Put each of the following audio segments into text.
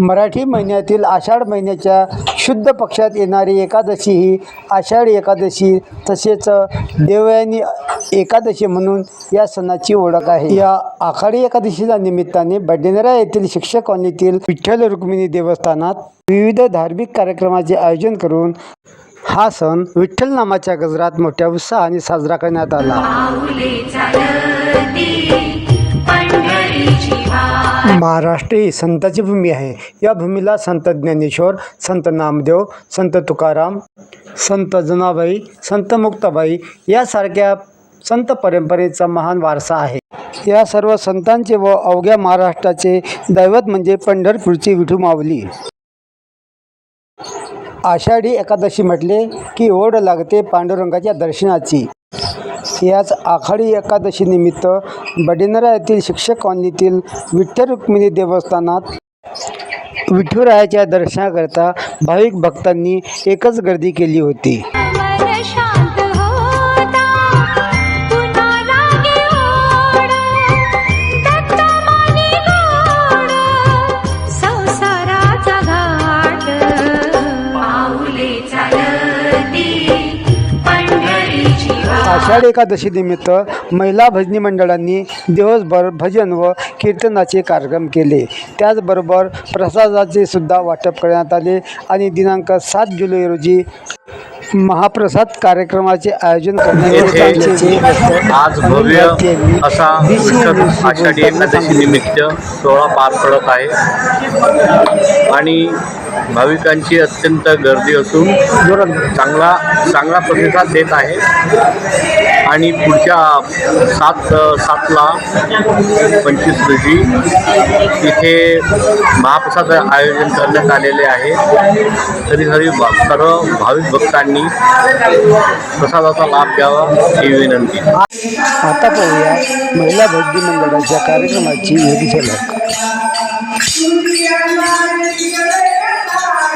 मराठी महिन्यातील आषाढ महिन्याच्या शुद्ध पक्षात येणारी एकादशी ही आषाढी एकादशी तसेच देवयानी एकादशी म्हणून या सणाची ओळख आहे. या आषाढी एकादशीच्या निमित्ताने बडनेरा येथील शिक्षक कॉलनीतील विठ्ठल रुक्मिणी देवस्थानात विविध धार्मिक कार्यक्रमाचे आयोजन करून हा सण विठ्ठल नामाच्या गजरात मोठ्या उत्साहाने साजरा करण्यात आला. महाराष्ट्र ही संताची भूमी आहे. या भूमीला संत ज्ञानेश्वर संत नामदेव संत तुकाराम संत जनाबाई संत मुक्ताबाई यासारख्या संत परंपरेचा महान वारसा आहे. या सर्व संतांचे व अवघ्या महाराष्ट्राचे दैवत म्हणजे पंढरपूरची विठू माऊली आषाढी एकादशी म्हटले की ओढ लागते पांडुरंगाच्या दर्शनाची. याच आखाडी एकादशीनिमित्त बडिनरा येथील शिक्षक कॉलनीतील विठ्ठल रुक्मिणी देवस्थानात विठुरायाच्या दर्शनाकरता भाविक भक्तांनी एकच गर्दी केली होती. आषाढी एकादशी निमित्त महिला भजनी मंडळांनी दिवसभर भजन व कीर्तनाचे कार्यक्रम केले. त्याचबरोबर प्रसादाचे सुद्धा वाटप करण्यात आले आणि दिनांक सात जुलै रोजी महाप्रसाद कार्यक्रमाचे आयोजन येथे आज भव्य असा विठ्ठल आषाढी एकादशी निमित्त सोहळा पार पडत आहे. आणि भाविकांची अत्यंत गर्दी असून चांगला चांगला प्रतिसाद देत आहे. आणि पुढच्या सात सातला पंचवीस रोजी इथे महाप्रसाद आयोजन करण्यात आलेले आहे. तरी तरी भा- सर्व भाविक भक्तांनी प्रसादाचा लाभ घ्यावा ही विनंती. आता पाहूया महिला भक्ती मंडळाच्या कार्यक्रमाची एक झलक.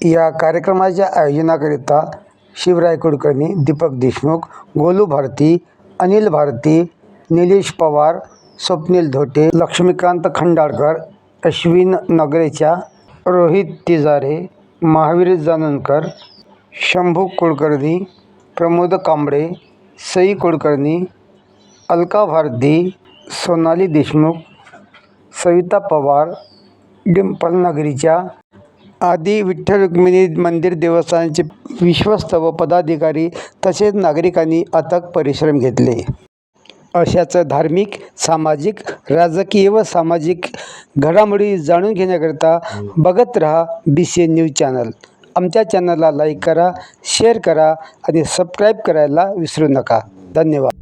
या कार्यक्रमाच्या आयोजनाकरिता शिवराय कुलकर्णी दीपक देशमुख गोलू भारती अनिल भारती निलेश पवार स्वप्नील धोटे लक्ष्मीकांत खंडाळकर अश्विन नगरेच्या रोहित तिजारे महावीर जाननकर शंभू कुलकर्णी प्रमोद कांबळे सई कुलकर्णी अलका भारती सोनाली देशमुख सविता पवार डिंपल नगरीच्या आदी विठ्ठल रुक्मिणी मंदिर देवस्थानचे विश्वस्त व पदाधिकारी तसेच नागरिकांनी अथक परिश्रम घेतले. अशाच धार्मिक सामाजिक राजकीय व सामाजिक घडामोडी जाणून घेण्याकरिता बघत रहा बी सी न्यूज चॅनल आमच्या चॅनलला लाईक करा शेअर करा आणि सबस्क्राईब करायला विसरू नका. धन्यवाद.